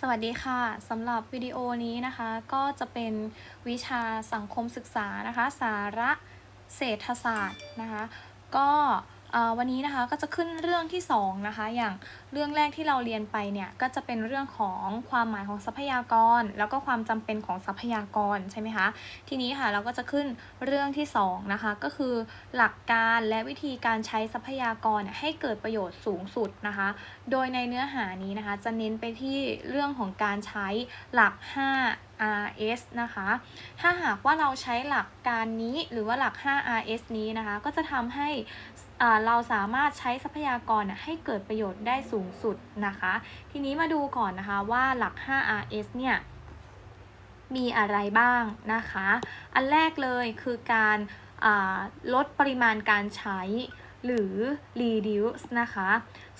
สวัสดีค่ะสำหรับวิดีโอนี้นะคะก็จะเป็นวิชาสังคมศึกษานะคะ สาระเศรษฐศาสตร์นะคะ ก็ วันนี้นะคะก็จะขึ้นเรื่องที่สองนะคะอย่างเรื่องแรกที่เราเรียนไปเนี่ยก็จะเป็นเรื่องของความหมายของทรัพยากร แล้วก็ความจำเป็นของทรัพยากรใช่ไหมคะทีนี้ค่ะเราก็จะขึ้นเรื่องที่สองนะคะก็คือหลักการและวิธีการใช้ทรัพยากรให้เกิดประโยชน์สูงสุดนะคะโดยในเนื้อหานี้นะคะจะเน้นไปที่เรื่องของการใช้หลัก 5 RS นะคะ ถ้าหากว่าเราใช้หลักการนี้หรือว่าหลัก 5 RS นี้นะคะ ก็จะทำให้เราสามารถใช้ทรัพยากรให้เกิดประโยชน์ได้สูงสุดนะคะ ทีนี้มาดูก่อนนะคะว่าหลัก 5 RS เนี่ยมีอะไรบ้างนะคะ อันแรกเลยคือการลดปริมาณการใช้หรือ reduce นะคะ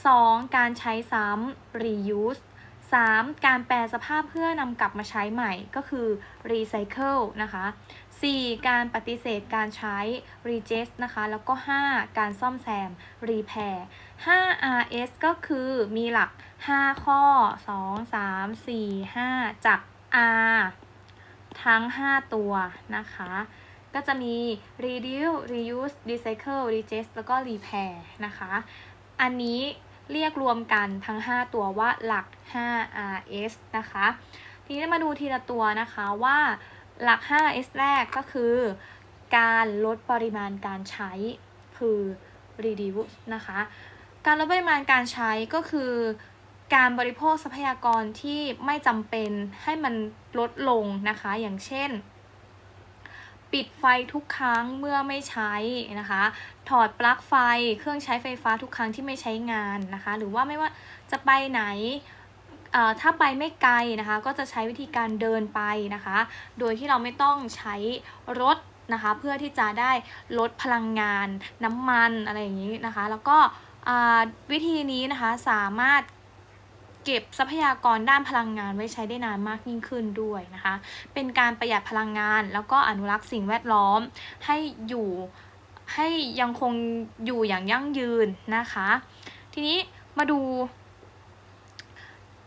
2. การใช้ซ้ำ reuse 3. การแปลสภาพเพื่อนำกลับมาใช้ใหม่ก็คือ recycle นะคะ 4. การปฏิเสธการใช้ reject นะคะ แล้วก็ 5. การซ่อมแซม repair 5 RS ก็คือมีหลัก 5 ข้อ 2 3 4 5 จาก R ทั้ง 5 ตัวนะคะ ก็จะมี reduce reuse recycle reject แล้วก็ repair นะคะ อันนี้ เรียกรวมกันทั้ง 5 ตัวว่าหลัก 5 RS นะคะ ทีนี้มาดูทีละตัวนะคะว่าหลัก 5S แรกก็คือ การลดปริมาณการใช้คือ reduce นะคะ การลดปริมาณการใช้ก็คือ การบริโภคทรัพยากรที่ไม่จำเป็นให้มันลดลงนะคะ อย่างเช่น ปิดไฟทุกครั้งเมื่อไม่ใช้นะคะ ถอดปลั๊กไฟเครื่องใช้ไฟฟ้าทุกครั้งที่ไม่ใช้งานนะคะ หรือว่าไม่ว่าจะไปไหนถ้าไปไม่ไกลนะคะ ก็จะใช้วิธีการเดินไปนะคะ โดยที่เราไม่ต้องใช้รถนะคะ เพื่อที่จะได้ลดพลังงานน้ำมันอะไรอย่างนี้นะคะ แล้วก็วิธีนี้นะคะสามารถ เก็บทรัพยากรด้านพลังงานไว้ใช้ได้นานมากยิ่งขึ้นด้วยนะคะ เป็นการประหยัดพลังงาน แล้วก็อนุรักษ์สิ่งแวดล้อมให้อยู่ให้ยังคงอยู่อย่างยั่งยืนนะคะ ทีนี้มาดู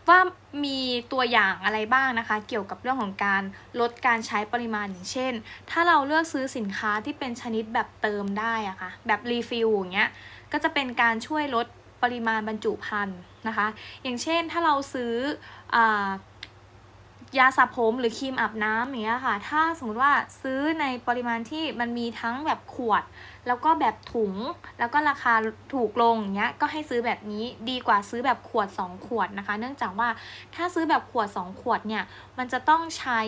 ว่ามีตัวอย่างอะไรบ้างนะคะ เกี่ยวกับเรื่องของการลดการใช้ปริมาณอย่างเช่น ถ้าเราเลือกซื้อสินค้าที่เป็นชนิดแบบเติมได้อะคะ่ะแบบรีฟิลอย่างเงี้ยก็จะเป็นการช่วยลดปริมาณบรรจุภัณฑ์ นะคะ อย่างเช่นถ้าเราซื้ออยาสระผมหรือครีมอาบน้ำอย่างเงี้ยค่ะ ถ้าสมมติว่าซื้อในปริมาณที่มันมีทั้งแบบขวด แล้วก็แบบถุง แล้วก็ราคาถูกลงอย่างเงี้ย ก็ให้ซื้อแบบนี้ดีกว่าซื้อแบบขวด 2 ขวดนะคะ เนื่องจากว่าถ้าซื้อแบบขวด 2 ขวดเนี่ย มันจะต้องใช้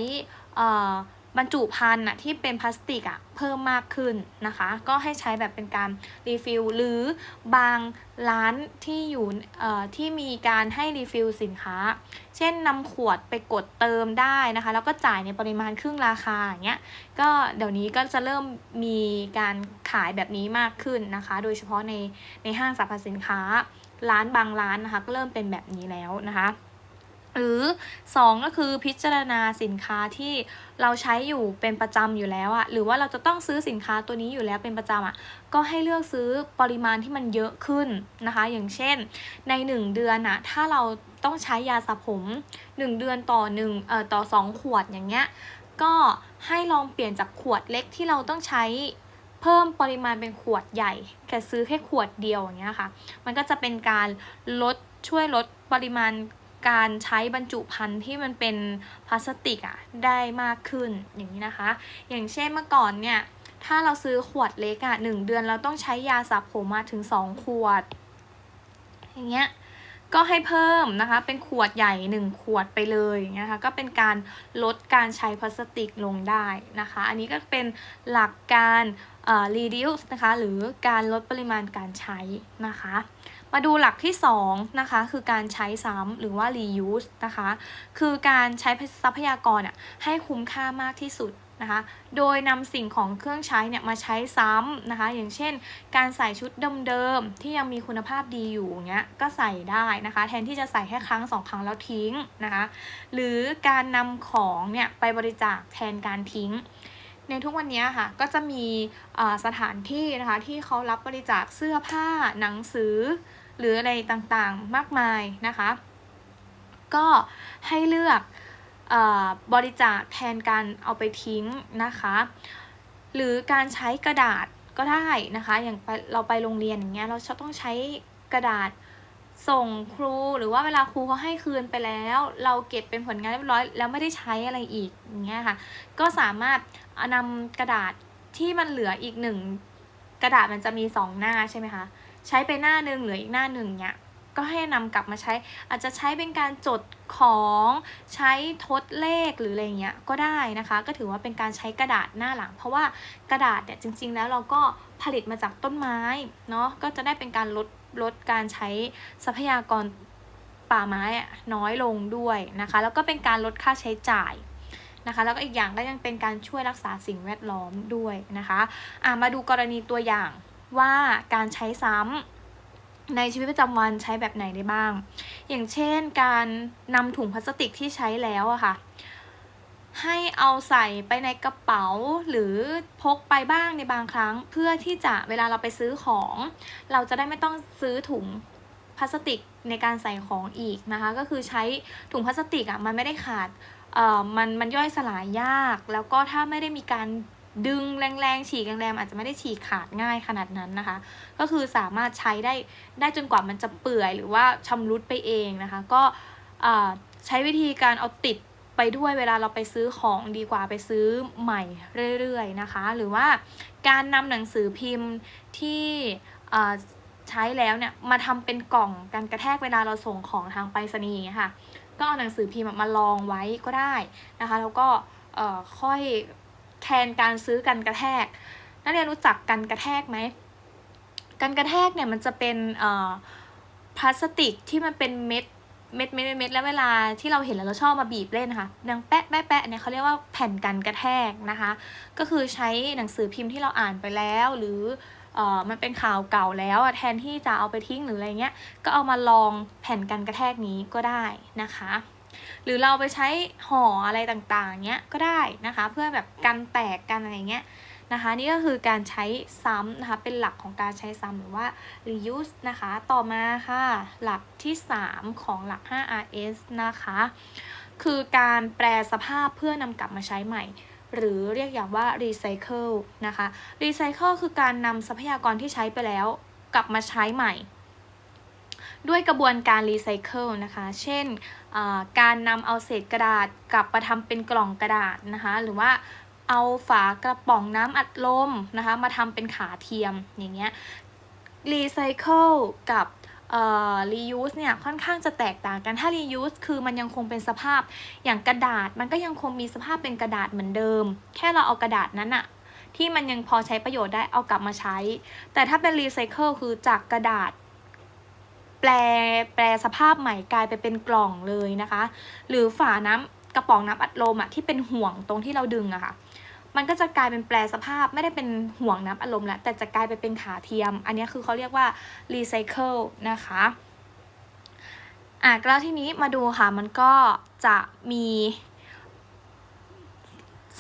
บรรจุภัณฑ์อะที่เป็นพลาสติกอะเพิ่มมากขึ้นนะคะ ก็ให้ใช้แบบเป็นการรีฟิลหรือบางร้านที่อยู่ที่มีการให้รีฟิลสินค้า เช่นนำขวดไปกดเติมได้นะคะ แล้วก็จ่ายในปริมาณครึ่งราคาอย่างเงี้ยก็เดี๋ยวนี้ก็จะเริ่มมีการขายแบบนี้มากขึ้นนะคะ โดยเฉพาะในในห้างสรรพสินค้าร้านบางร้านนะคะก็เริ่มเป็นแบบนี้แล้วนะคะ หรือ 2 ก็คือพิจารณาสินค้าที่เราใช้อยู่เป็นประจำอยู่แล้วอะหรือว่าเราจะต้องซื้อสินค้าตัวนี้อยู่แล้วเป็นประจำอะก็ให้เลือกซื้อปริมาณที่มันเยอะขึ้นนะคะ อย่างเช่น ใน 1 เดือนอะถ้าเราต้องใช้ยาสระผม 1 เดือนต่อ1เอ่อต่อ 2 ขวดอย่างเงี้ยก็ให้ลองเปลี่ยนจากขวดเล็กที่เราต้องใช้เพิ่มปริมาณเป็นขวดใหญ่แค่ซื้อแค่ขวดเดียวอย่างเงี้ยค่ะ มันก็จะเป็นการลดช่วยลดปริมาณ การใช้บรรจุภัณฑ์ที่มันเป็นพลาสติกอะได้มากขึ้นอย่างนี้นะคะ อย่างเช่นเมื่อก่อนเนี่ย ถ้าเราซื้อขวดเล็กอะหนึ่งเดือนเราต้องใช้ยาสระผมมาถึงสองขวด อย่างเงี้ยก็ให้เพิ่มนะคะ เป็นขวดใหญ่ 1 ขวดไปเลยอย่างเงี้ยค่ะก็เป็นการลดการใช้พลาสติกลงได้นะคะ อันนี้ก็เป็นหลักการ reduce นะคะ หรือการลดปริมาณการใช้นะคะ มาดูหลักที่2นะคะคือการใช้ซ้ำหรือว่า reuse นะคะคือการใช้ทรัพยากรอะให้คุ้มค่ามากที่สุดนะคะโดยนำสิ่งของเครื่องใช้เนี่ยมาใช้ซ้ำนะคะ อย่างเช่น การใส่ชุดเดิมๆที่ยังมีคุณภาพดีอยู่เงี้ยก็ใส่ได้นะคะ แทนที่จะใส่แค่ครั้งสองครั้งแล้วทิ้งนะคะ หรือการนำของเนี่ยไปบริจาคแทนการทิ้ง ในทุกวันนี้ค่ะก็จะมีสถานที่นะคะที่เขารับบริจาคเสื้อผ้าหนังสือ หรืออะไรต่างๆมากมายนะคะ ก็ให้เลือกออบริจาคแทนการเอาไปทิ้งนะคะ หรือการใช้กระดาษก็ได้นะคะ อย่างเราไปโรงเรียนอย่างเงี้ยเราจะต้องใช้กระดาษส่งครูหรือว่าเวลาครูเขาให้คืนไปแล้ว เราเก็บเป็นผลงานเรียบร้อยแล้วไม่ได้ใช้อะไรอีกอย่างเงี้ยค่ะ ก็สามารถเอานำกระดาษที่มันเหลืออีกหนึ่งกระดาษมันจะมีสองหน้าใช่ไหมคะ ใช้ไปหน้าหนึ่งเหลืออีกหน้าหนึ่งเนี่ยก็ให้นำกลับมาใช้ อาจจะใช้เป็นการจดของใช้ทดเลขหรืออะไรเงี้ยก็ได้นะคะ ก็ถือว่าเป็นการใช้กระดาษหน้าหลัง เพราะว่ากระดาษเนี่ยจริง ๆ แล้วเราก็ผลิตมาจากต้นไม้เนาะก็จะได้เป็นการลดลดการใช้ทรัพยากรป่าไม้อะน้อยลงด้วยนะคะ แล้วก็เป็นการลดค่าใช้จ่ายนะคะแล้วก็อีกอย่างก็ยังเป็นการช่วยรักษาสิ่งแวดล้อมด้วยนะคะอะมาดูกรณีตัวอย่าง ว่าการใช้ซ้ำในชีวิตประจำวันใช้แบบไหนได้บ้าง อย่างเช่นการนำถุงพลาสติกที่ใช้แล้วอะค่ะ ให้เอาใส่ไปในกระเป๋าหรือพกไปบ้างในบางครั้ง เพื่อที่จะเวลาเราไปซื้อของ เราจะได้ไม่ต้องซื้อถุงพลาสติกในการใส่ของอีกนะคะ ก็คือใช้ถุงพลาสติกอะมันไม่ได้ขาดเอ่อมันมันย่อยสลายยาก แล้วก็ถ้าไม่ได้มีการ ดึงแรงๆฉีกแรงๆอาจจะไม่ได้ฉีกขาดง่ายขนาดนั้นนะคะ ก็คือสามารถใช้ได้ได้จนกว่ามันจะเปื่อยหรือว่าชำรุดไปเองนะคะ ก็ใช้วิธีการเอาติดไปด้วยเวลาเราไปซื้อของดีกว่าไปซื้อใหม่เรื่อยๆนะคะ หรือว่าการนำหนังสือพิมพ์ที่ใช้แล้วเนี่ยมาทำเป็นกล่องกันกระแทกเวลาเราส่งของทางไปรษณีย์ค่ะก็เอาหนังสือพิมพ์มาลองไว้ก็ได้นะคะ แล้วก็ค่อย แทนการซื้อกันกระแทก นักเรียนรู้จักกันกระแทกไหมกันกระแทกเนี่ยมันจะเป็นพลาสติกที่มันเป็นเม็ดเม็ดเม็ดเม็ดแล้วเวลาที่เราเห็นแล้วเราชอบมาบีบเล่นนะคะดังแปะแปะแปะเนี่ยเขาเรียกว่าแผ่นกันกระแทกนะคะ ก็คือใช้หนังสือพิมพ์ที่เราอ่านไปแล้ว หรือเออมันเป็นข่าวเก่าแล้วแทนที่จะเอาไปทิ้งหรืออะไรเงี้ยก็เอามาลองแผ่นกันกระแทกนี้ก็ได้นะคะ หรือเราไปใช้ห่ออะไรต่างๆเงี้ยก็ได้นะคะ เพื่อแบบกันแตกกันอะไรเงี้ยนะคะนี่ก็คือการใช้ซ้ำนะคะเป็นหลักของการใช้ซ้ำหรือว่า reuse นะคะต่อมาค่ะหลักที่ 3 ของหลัก 5RS นะคะ คือการแปลสภาพเพื่อนำกลับมาใช้ใหม่ หรือเรียกอย่างว่า recycle นะคะ recycle คือการนำทรัพยากรที่ใช้ไปแล้วกลับมาใช้ใหม่ ด้วยกระบวนการรีไซเคิลนะคะ เช่น การนำเอาเศษกระดาษกลับมาทำเป็นกล่องกระดาษนะคะหรือว่าเอาฝากระป๋องน้ำอัดลมนะคะมาทำเป็นขาเทียมอย่างเงี้ยรีไซเคิลกับเอ่อ reuse เนี่ยค่อนข้างจะแตกต่างกันถ้า reuse คือมันยังคงเป็นสภาพอย่างกระดาษ มันก็ยังคงมีสภาพเป็นกระดาษเหมือนเดิม แค่เราเอากระดาษนั้นอะที่มันยังพอใช้ประโยชน์ได้เอากลับมาใช้ แต่ถ้าเป็นรีไซเคิลคือจากกระดาษ แปลแปลสภาพใหม่กลายไปเป็นกล่องเลยนะคะ หรือฝาน้ำกระป๋องน้ำอัดลมอะที่เป็นห่วงตรงที่เราดึงอะค่ะ มันก็จะกลายเป็นแปลสภาพไม่ได้เป็นห่วงน้ำอัดลมแล้วแต่จะกลายไปเป็นขาเทียม อันนี้คือเขาเรียกว่ารีไซเคิลนะคะอะแล้วทีนี้มาดูค่ะมันก็จะมี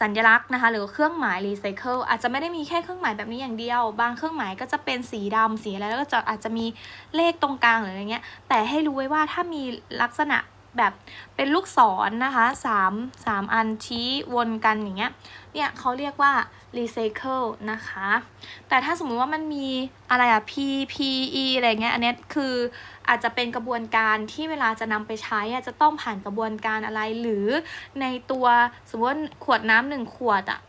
สัญลักษณ์นะคะ หรือเครื่องหมายรีไซเคิลอาจจะไม่ได้มีแค่เครื่องหมายแบบนี้อย่างเดียว บางเครื่องหมายก็จะเป็นสีดำสีอะไรแล้วก็จะอาจจะมีเลขตรงกลางหรืออะไรเงี้ยแต่ให้รู้ไว้ว่าถ้ามีลักษณะ แบบเป็นลูกศรนนะคะสามสามอันชี้วนกันอย่างเงี้ย เนี่ยเขาเรียกว่า recycle นะคะ แต่ถ้าสมมุติว่ามันมีอะไรอะ P P E อะไรเงี้ย อันนี้คืออาจจะเป็นกระบวนการที่เวลาจะนำไปใช้อะจะต้องผ่านกระบวนการอะไร หรือในตัวสมมติว่าขวดน้ำหนึ่งขวดอะ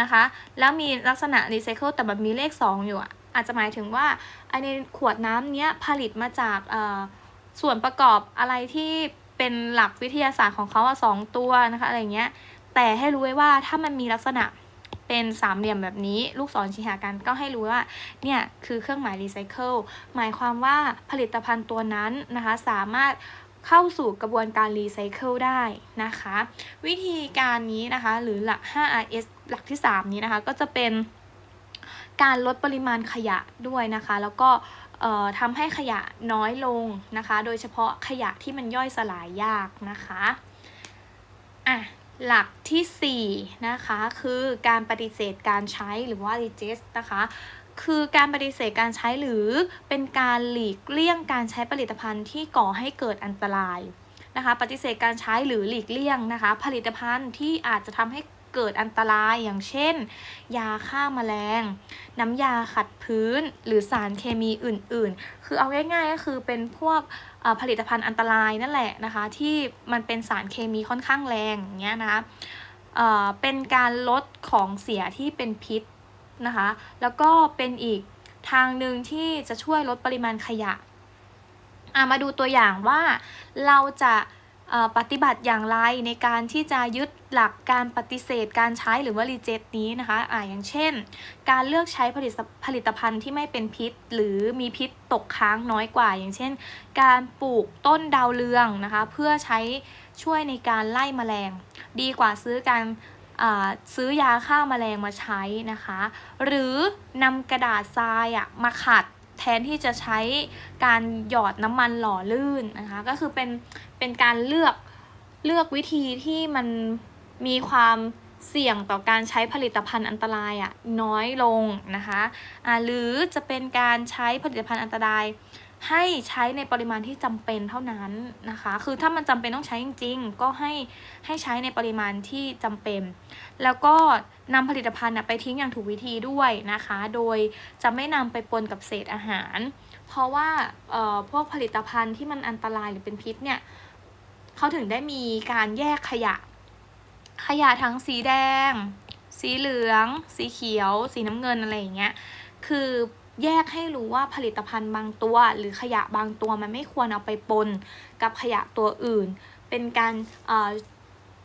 นะคะ แล้วมีลักษณะ recycle แต่แบบมีเลข 2 อยู่อะอาจจะหมายถึงว่าไอในขวดน้ำเนี้ยผลิตมาจากเอ่อ ส่วนประกอบอะไรที่เป็นหลักวิทยาศาสตร์ของเขาอะสองตัวนะคะอะไรเงี้ยแต่ให้รู้ไว้ว่าถ้ามันมีลักษณะเป็นสามเหลี่ยมแบบนี้ ลูกศรชี้หากันก็ให้รู้ว่าเนี่ยคือเครื่องหมายรีไซเคิลหมายความว่าผลิตภัณฑ์ตัวนั้นนะคะสามารถเข้าสู่กระบวนการรีไซเคิลได้นะคะ วิธีการนี้นะคะหรือหลัก 5RS หลักที่ 3 นี้นะคะ ก็จะเป็นการลดปริมาณขยะด้วยนะคะ แล้วก็ ทำให้ขยะน้อยลงนะคะ โดยเฉพาะขยะที่มันย่อยสลายยากนะคะอะหลักที่4นะคะคือการปฏิเสธการใช้หรือว่า reject นะคะคือการปฏิเสธการใช้หรือเป็นการหลีกเลี่ยงการใช้ผลิตภัณฑ์ที่ก่อให้เกิดอันตรายนะคะ ปฏิเสธการใช้หรือหลีกเลี่ยงนะคะ ผลิตภัณฑ์ที่อาจจะทำให้ เกิดอันตรายอย่างเช่น ยาฆ่าแมลง น้ำยาขัดพื้นหรือสารเคมีอื่นๆ คือเอาง่ายๆก็คือเป็นพวกผลิตภัณฑ์อันตรายนั่นแหละนะคะ ที่มันเป็นสารเคมีค่อนข้างแรงอย่างเงี้ยนะคะเป็นการลดของเสียที่เป็นพิษนะคะ แล้วก็เป็นอีกทางหนึ่งที่จะช่วยลดปริมาณขยะะมาดูตัวอย่างว่าเราจะ ปฏิบัติอย่างไรในการที่จะยึดหลักการปฏิเสธการใช้หรือว่ารีเจ t นี้นะคะอะอย่างเช่น การเลือกใช้ผลิตผลิตภัณฑ์ที่ไม่เป็นพิษ หรือมีพิษตกค้างน้อยกว่า อย่างเช่น การปลูกต้นดาวเรืองนะคะ เพื่อใช้ช่วยในการไล่แมลง ดีกว่าซื้อการซื้อยาฆ่าแมลงมาใช้นะคะ หรือนำกระดาษทรายอะมาขัดแทนที่จะใช้การหยอดน้ำมันหล่อลื่นนะคะ ก็คือเป็น เป็นการเลือกเลือกวิธีที่มันมีความเสี่ยงต่อการใช้ผลิตภัณฑ์อันตรายอะน้อยลงนะคะอ่าหรือจะเป็นการใช้ผลิตภัณฑ์อันตราย ให้ใช้ในปริมาณที่จำเป็นเท่านั้นนะคะ คือถ้ามันจำเป็นต้องใช้จริง ๆ ก็ให้ให้ใช้ในปริมาณที่จำเป็น แล้วก็นำผลิตภัณฑ์ไปทิ้งอย่างถูกวิธีด้วยนะคะ โดยจะไม่นำไปปนกับเศษอาหาร เพราะว่าพวกผลิตภัณฑ์ที่มันอันตรายหรือเป็นพิษเนี่ย เขาถึงได้มีการแยกขยะ ขยะทั้งสีแดง สีเหลือง สีเขียว สีน้ำเงินอะไรอย่างเงี้ย คือแยกให้รู้ว่าผลิตภัณฑ์บางตัว หรือขยะบางตัวมันไม่ควรเอาไปปนกับขยะตัวอื่น เป็นการ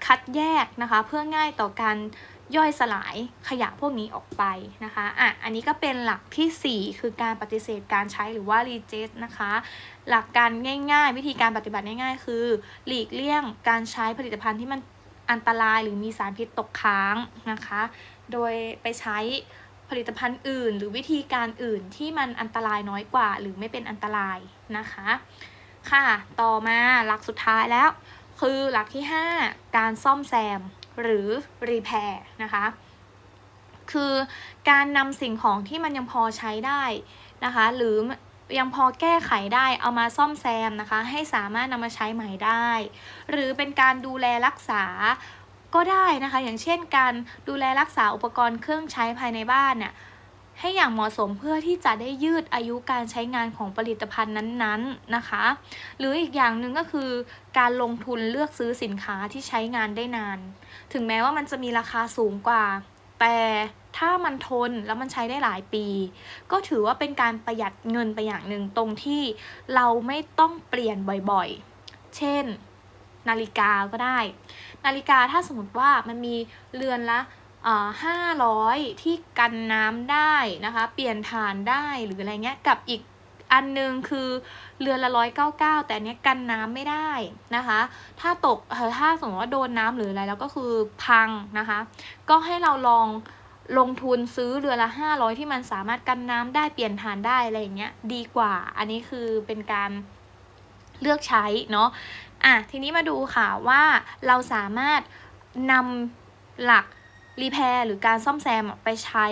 คัดแยกนะคะเพื่อง่ายต่อการ ย่อยสลายขยะพวกนี้ออกไปนะคะอะอันนี้ก็เป็นหลักทีสี่ 4 คือการปฏิเสธการใช้หรือว่า reject นะคะ หลักการง่าย ๆ วิธีการปฏิบัติง่าย ๆ คือ หลีกเลี่ยงการใช้ผลิตภัณฑ์ที่มันอันตรายหรือมีสารพิษตกค้างนะคะ โดยไปใช้ผลิตภัณฑ์อื่น หรือวิธีการอื่นที่มันอันตรายน้อยกว่า หรือไม่เป็นอันตรายนะคะ ค่ะ ต่อมาหลักสุดท้ายแล้ว คือหลักที่ 5 การซ่อมแซม หรือ repair นะคะ คือการนำสิ่งของที่มันยังพอใช้ได้นะคะ หรือยังพอแก้ไขได้เอามาซ่อมแซมนะคะ ให้สามารถนำมาใช้ใหม่ได้ หรือเป็นการดูแลรักษาก็ได้นะคะ อย่างเช่นการดูแลรักษาอุปกรณ์เครื่องใช้ภายในบ้านเนี่ยให้อย่างเหมาะสมเพื่อที่จะได้ยืดอายุการใช้งานของผลิตภัณฑ์นั้น ๆนะคะ หรืออีกอย่างหนึ่งก็คือการลงทุนเลือกซื้อสินค้าที่ใช้งานได้นาน ถึงแม้ว่ามันจะมีราคาสูงกว่า แต่ถ้ามันทนแล้วมันใช้ได้หลายปี ก็ถือว่าเป็นการประหยัดเงินไปอย่างหนึ่งตรงที่เราไม่ต้องเปลี่ยนบ่อยๆ เช่น นาฬิกาก็ได้ นาฬิกาถ้าสมมติว่ามันมีเรือนละห้าร้อยที่กันน้ำได้นะคะ เปลี่ยนฐานได้หรืออะไรเงี้ยกับอีก อันนึงคือเรือละร้อยเก้าเก้าแต่อันเนี้ยกันน้ำไม่ได้นะคะ ถ้าตกถ้าสมมติว่าโดนน้ำหรืออะไรแล้วก็คือพังนะคะ ก็ให้เราลองลงทุนซื้อเรือละห้าร้อยที่มันสามารถกันน้ำได้เปลี่ยนฐานได้อะไรอย่างเงี้ยดีกว่า อันนี้คือเป็นการเลือกใช้เนาะอะทีนี้มาดูค่ะว่าเราสามารถนำหลักรีแพร์หรือการซ่อมแซมไปใช้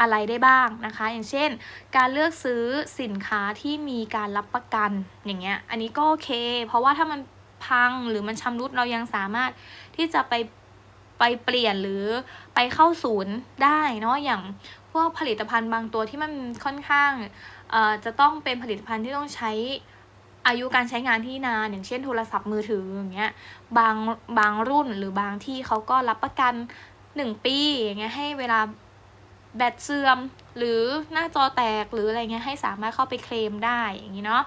อะไรได้บ้างนะคะ อย่างเช่น การเลือกซื้อสินค้าที่มีการรับประกันอย่างเงี้ยอันนี้ก็โอเค เพราะว่าถ้ามันพังหรือมันชำรุดเรายังสามารถที่จะไปไปเปลี่ยนหรือไปเข้าศูนย์ได้เนาะอย่างพวกผลิตภัณฑ์บางตัวที่มันค่อนข้างจะต้องเป็นผลิตภัณฑ์ที่ต้องใช้อายุการใช้งานที่นานอย่างเช่นโทรศัพท์มือถืออย่างเงี้ยบางบางรุ่นหรือบางที่เขาก็รับประกันหนึ่งปีอย่างเงี้ยให้เวลา แบตเสื่อมหรือหน้าจอแตกหรืออะไรเงี้ยให้สามารถเข้าไปเคลมได้อย่างนี้เนาะ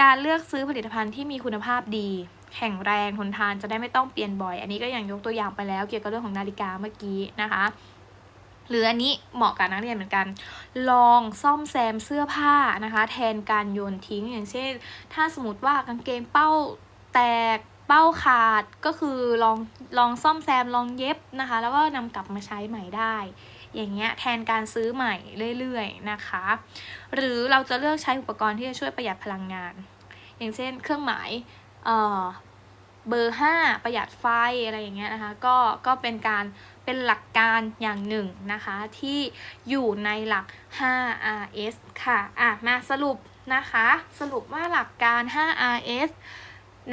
การเลือกซื้อผลิตภัณฑ์ที่มีคุณภาพดี แข็งแรงทนทานจะได้ไม่ต้องเปลี่ยนบ่อย อันนี้ก็อย่างยกตัวอย่างไปแล้วเกี่ยวกับเรื่องของนาฬิกาเมื่อกี้นะคะหรืออันนี้เหมาะกับนักเรียนเหมือนกัน ลองซ่อมแซมเสื้อผ้านะคะ แทนการโยนทิ้งอย่างเช่น ถ้าสมมติว่ากางเกงเป้าแตกเป้าขาดก็คือลองลองซ่อมแซมลองเย็บนะคะ แล้วก็นำกลับมาใช้ใหม่ได้ อย่างเงี้ยแทนการซื้อใหม่เรื่อยๆนะคะ หรือเราจะเลือกใช้อุปกรณ์ที่จะช่วยประหยัดพลังงาน อย่างเช่น เครื่องหมายเอ่อเบอร์ 5 ประหยัดไฟอะไรอย่างเงี้ยนะคะก็ก็เป็นการเป็นหลักการอย่างหนึ่งนะคะที่อยู่ในหลัก 5RS ค่ะอะมาสรุปนะคะสรุปว่าหลักการ 5RS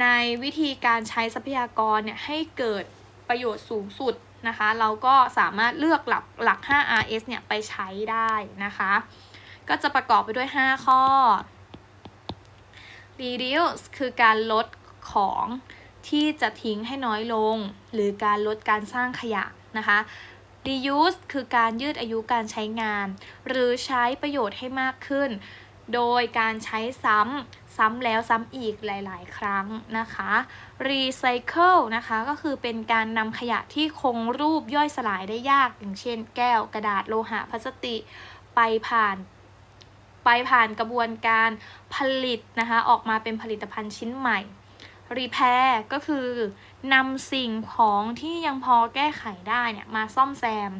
ในวิธีการใช้ทรัพยากรเนี่ยให้เกิด ประโยชน์สูงสุดนะคะ เราก็สามารถเลือกหลักหลัก 5 RS เนี่ยไปใช้ได้นะคะ ก็จะประกอบไปด้วย 5 ข้อ reduce คือการลดของที่จะทิ้งให้น้อยลง หรือการลดการสร้างขยะนะคะ reuse คือการยืดอายุการใช้งาน หรือใช้ประโยชน์ให้มากขึ้น โดยการใช้ซ้ำซ้ำแล้วซ้ำอีกหลาย ๆ ครั้งนะคะ recycle นะคะก็คือเป็นการนำขยะที่คงรูปย่อยสลายได้ยาก อย่างเช่น แก้วกระดาษโลหะพลาสติกไปผ่านไปผ่านกระบวนการผลิตนะคะออกมาเป็นผลิตภัณฑ์ชิ้นใหม่ repair ก็คือนำสิ่งของที่ยังพอแก้ไขได้เนี่ยมาซ่อมแซม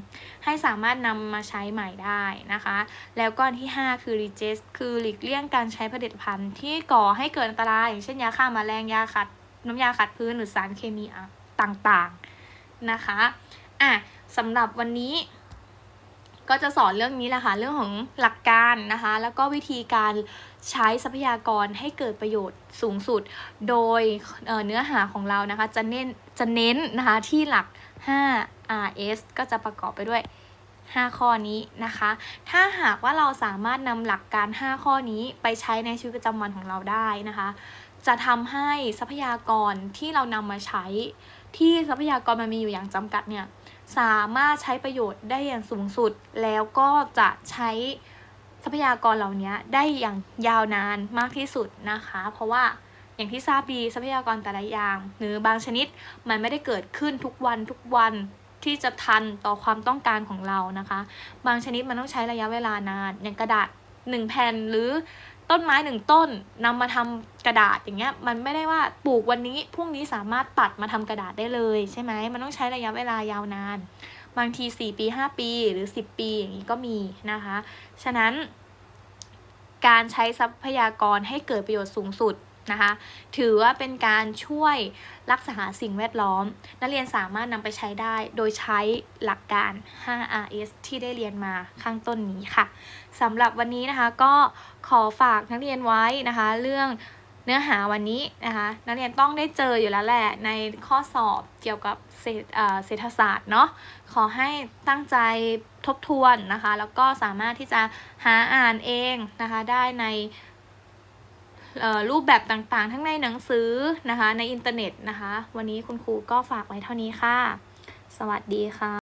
ให้สามารถนำมาใช้ใหม่ได้นะคะ แล้วก็อันที่ 5 คือ reject คือหลีกเลี่ยงการใช้ผลิตภัณฑ์ที่ก่อให้เกิดอันตรายอย่างเช่นยาฆ่าแมลงยาขัด น้ำยาขัดพื้นหรือสารเคมีต่างๆนะคะอะสำหรับวันนี้ ก็จะสอนเรื่องนี้แหละค่ะเรื่องของหลักการนะคะ แล้วก็วิธีการใช้ทรัพยากรให้เกิดประโยชน์สูงสุด โดยเเนื้อหาของเรานะคะจะเน้นจะเน้นนะคะที่หลัก 5 RS ก็จะประกอบไปด้วย 5 ข้อนี้นะคะ ถ้าหากว่าเราสามารถนำหลักการ 5 ข้อนี้ไปใช้ในชีวิตประจำวันของเราได้นะคะ จะทำให้ทรัพยากรที่เรานำมาใช้ที่ทรัพยากรมันมีอยู่อย่างจำกัดเนี่ย สามารถใช้ประโยชน์ได้อย่างสูงสุด แล้วก็จะใช้ทรัพยากรเหล่านี้ได้อย่างยาวนานมากที่สุดนะคะ เพราะว่าอย่างที่ทราบดีทรัพยากรแต่ละอย่าง หรือบางชนิดมันไม่ได้เกิดขึ้นทุกวันทุกวันที่จะทันต่อความต้องการของเรานะคะ บางชนิดมันต้องใช้ระยะเวลานาน อย่างกระดาษหนึ่งแผ่นหรือ ต้นไม้หนึ่งต้นนำมาทำกระดาษอย่างเงี้ยมันไม่ได้ว่าปลูกวันนี้พรุ่งนี้สามารถตัดมาทำกระดาษได้เลยใช่ไหมมันต้องใช้ระยะเวลายาวนาน บางที 4 ปี 5 ปีหรือ 10 ปีอย่างนี้ก็มีนะคะ ฉะนั้น การใช้ทรัพยากรให้เกิดประโยชน์สูงสุด นะคะถือว่าเป็นการช่วยรักษาสิ่งแวดล้อม นักเรียนสามารถนำไปใช้ได้โดยใช้หลักการ 5RS ที่ได้เรียนมาข้างต้นนี้ค่ะสำหรับวันนี้นะคะก็ขอฝากนักเรียนไว้นะคะ เรื่องเนื้อหาวันนี้นะคะ นักเรียนต้องได้เจออยู่แล้วแหละในข้อสอบเกี่ยวกับเศรษฐศาสตร์เนาะขอให้ตั้งใจทบทวนนะคะ แล้วก็สามารถที่จะหาอ่านเองนะคะได้ใน รูปแบบต่างๆ ทั้งในหนังสือนะคะ ในอินเทอร์เน็ตนะคะ วันนี้คุณครูก็ฝากไว้เท่านี้ค่ะ สวัสดีค่ะ